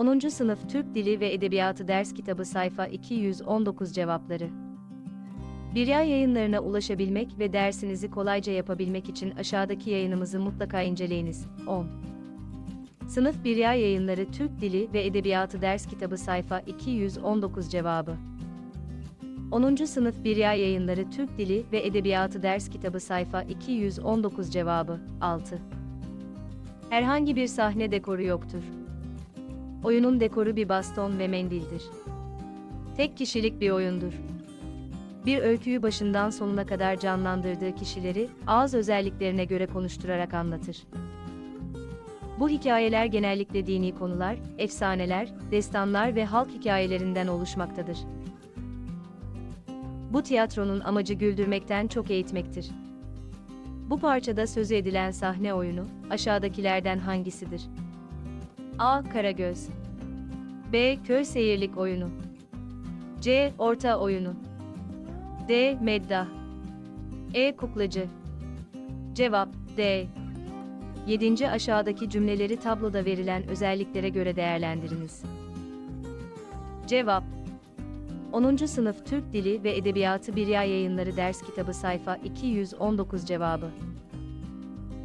10. Sınıf Türk Dili ve Edebiyatı Ders Kitabı Sayfa 219 Cevapları Birya yayınlarına ulaşabilmek ve dersinizi kolayca yapabilmek için aşağıdaki yayınımızı mutlaka inceleyiniz. 10. Sınıf Birya Yayınları Türk Dili ve Edebiyatı Ders Kitabı Sayfa 219 Cevabı 10. Sınıf Birya Yayınları Türk Dili ve Edebiyatı Ders Kitabı Sayfa 219 Cevabı 6. Herhangi bir sahne dekoru yoktur. Oyunun dekoru bir baston ve mendildir. Tek kişilik bir oyundur. Bir öyküyü başından sonuna kadar canlandırdığı kişileri ağız özelliklerine göre konuşturarak anlatır. Bu hikayeler genellikle dini konular, efsaneler, destanlar ve halk hikayelerinden oluşmaktadır. Bu tiyatronun amacı güldürmekten çok eğitmektir. Bu parçada sözü edilen sahne oyunu aşağıdakilerden hangisidir? A. Karagöz B. Köy seyirlik oyunu C. Orta oyunu D. Meddah E. Kuklacı Cevap D. 7. Aşağıdaki cümleleri tabloda verilen özelliklere göre değerlendiriniz. Cevap 10. Sınıf Türk Dili ve Edebiyatı Birya Yayınları Ders Kitabı Sayfa 219 Cevabı